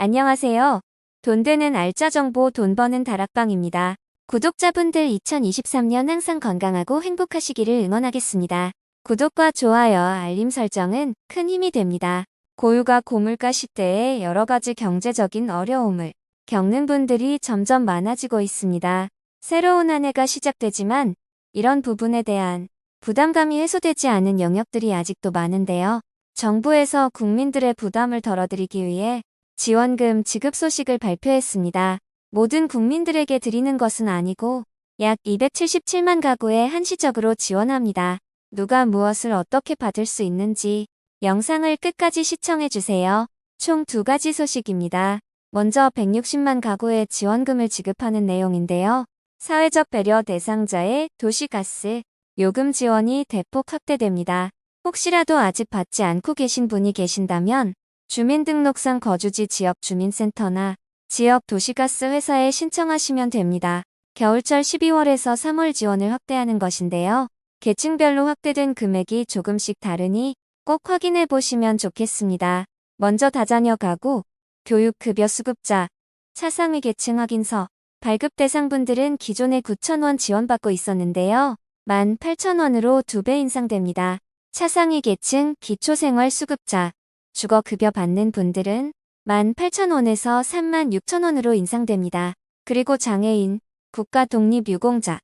안녕하세요. 돈 되는 알짜 정보 돈 버는 다락방입니다. 구독자분들 2023년 항상 건강하고 행복하시기를 응원하겠습니다. 구독과 좋아요, 알림 설정은 큰 힘이 됩니다. 고유가 고물가 시대에 여러 가지 경제적인 어려움을 겪는 분들이 점점 많아지고 있습니다. 새로운 한 해가 시작되지만 이런 부분에 대한 부담감이 해소되지 않은 영역들이 아직도 많은데요. 정부에서 국민들의 부담을 덜어드리기 위해 지원금 지급 소식을 발표했습니다. 모든 국민들에게 드리는 것은 아니고 약 277만 가구에 한시적으로 지원합니다. 누가 무엇을 어떻게 받을 수 있는지 영상을 끝까지 시청해주세요. 총 두 가지 소식입니다. 먼저 160만 가구에 지원금을 지급하는 내용인데요. 사회적 배려 대상자의 도시가스, 요금 지원이 대폭 확대됩니다. 혹시라도 아직 받지 않고 계신 분이 계신다면 주민등록상 거주지 지역 주민센터나 지역 도시가스 회사에 신청하시면 됩니다. 겨울철 12월에서 3월 지원을 확대하는 것인데요. 계층별로 확대된 금액이 조금씩 다르니 꼭 확인해 보시면 좋겠습니다. 먼저 다자녀 가구, 교육급여 수급자, 차상위 계층 확인서, 발급 대상분들은 기존에 9,000원 지원받고 있었는데요. 18,000원으로 2배 인상됩니다. 차상위 계층 기초생활 수급자, 주거 급여 받는 분들은 18,000원에서 36,000원으로 인상됩니다. 그리고 장애인, 국가 독립 유공자,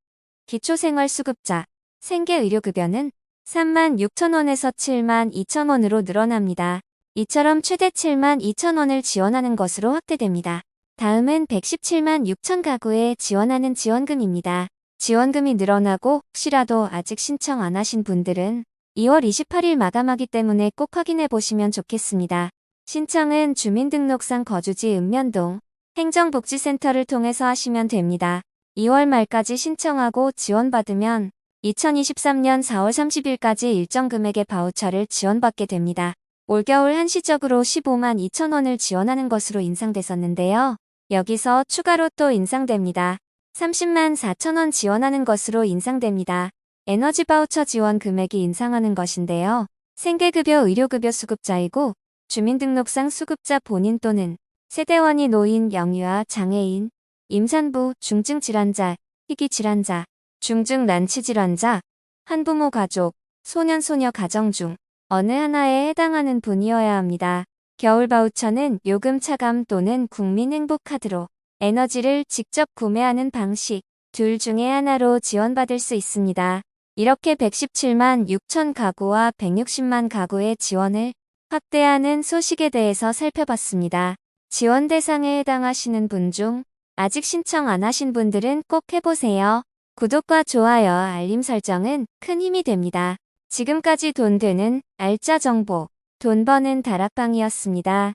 기초생활수급자, 생계의료급여는 36,000원에서 72,000원으로 늘어납니다. 이처럼 최대 72,000원을 지원하는 것으로 확대됩니다. 다음은 117만 6천 가구에 지원하는 지원금입니다. 지원금이 늘어나고 혹시라도 아직 신청 안 하신 분들은 2월 28일 마감하기 때문에 꼭 확인해 보시면 좋겠습니다. 신청은 주민등록상 거주지 읍면동 행정복지센터를 통해서 하시면 됩니다. 2월 말까지 신청하고 지원받으면 2023년 4월 30일까지 일정 금액의 바우처를 지원받게 됩니다. 올겨울 한시적으로 15만 2천 원을 지원하는 것으로 인상됐었는데요. 여기서 추가로 또 인상됩니다. 30만 4천 원 지원하는 것으로 인상됩니다. 에너지 바우처 지원 금액이 인상하는 것인데요. 생계급여 의료급여 수급자이고 주민등록상 수급자 본인 또는 세대원이 노인, 영유아, 장애인, 임산부, 중증 질환자, 희귀 질환자, 중증 난치 질환자, 한부모 가족, 소년 소녀 가정 중 어느 하나에 해당하는 분이어야 합니다. 겨울 바우처는 요금 차감 또는 국민행복카드로 에너지를 직접 구매하는 방식 둘 중에 하나로 지원받을 수 있습니다. 이렇게 117만 6천 가구와 160만 가구의 지원을 확대하는 소식에 대해서 살펴봤습니다. 지원 대상에 해당하시는 분 중 아직 신청 안 하신 분들은 꼭 해보세요. 구독과 좋아요, 알림 설정은 큰 힘이 됩니다. 지금까지 돈 되는 알짜 정보, 돈 버는 다락방이었습니다.